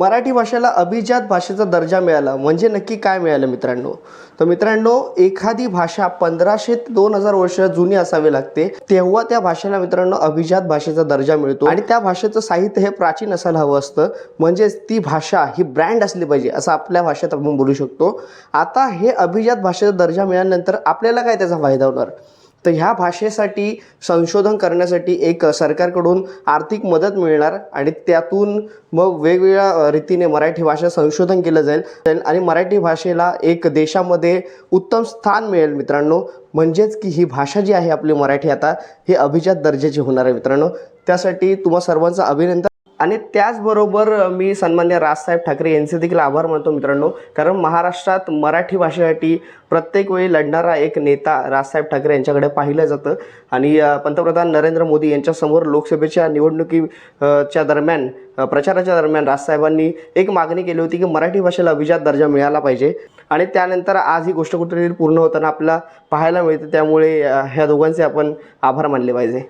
मराठी भाषेला अभिजात भाषेचा दर्जा मिळाला. म्हणजे नक्की काय मिळालं मित्रांनो? तर मित्रांनो एखादी भाषा पंधराशे ते दोन हजार वर्ष जुनी असावी लागते. तेव्हा त्या भाषेला मित्रांनो अभिजात भाषेचा दर्जा मिळतो. आणि त्या भाषेचं साहित्य हे प्राचीन असायला हवं असतं. म्हणजेच ती भाषा ही ब्रँड असली पाहिजे असं आपल्या भाषेत आपण बोलू शकतो. आता हे अभिजात भाषेचा दर्जा मिळाल्यानंतर आपल्याला काय त्याचा फायदा होणार? तर ह्या भाषेसाठी संशोधन करण्यासाठी एक सरकारकडून आर्थिक मदत मिळणार आणि त्यातून मग वेगवेगळ्या रीतीने मराठी भाषा संशोधन केलं जाईल. आणि मराठी भाषेला एक देशामध्ये उत्तम स्थान मिळेल मित्रांनो. म्हणजेच की ही भाषा जी आहे आपली मराठी आता ही अभिजात दर्जाची होणार आहे मित्रांनो. त्यासाठी तुम्हा सर्वांचं अभिनंदन. आणि त्याचबरोबर मी सन्मान्य राजसाहेब ठाकरे यांचे देखील आभार मानतो मित्रांनो. कारण महाराष्ट्रात मराठी भाषेसाठी प्रत्येक वेळी लढणारा एक नेता राजसाहेब ठाकरे यांच्याकडे पाहिलं जातं. आणि पंतप्रधान नरेंद्र मोदी यांच्यासमोर लोकसभेच्या निवडणुकी च्या दरम्यान प्रचाराच्या दरम्यान राजसाहेबांनी एक मागणी केली होती की मराठी भाषेला अभिजात दर्जा मिळाला पाहिजे. आणि त्यानंतर आज ही गोष्ट कुठेतरी पूर्ण होताना आपल्याला पाहायला मिळते. त्यामुळे ह्या दोघांचे आपण आभार मानले पाहिजे.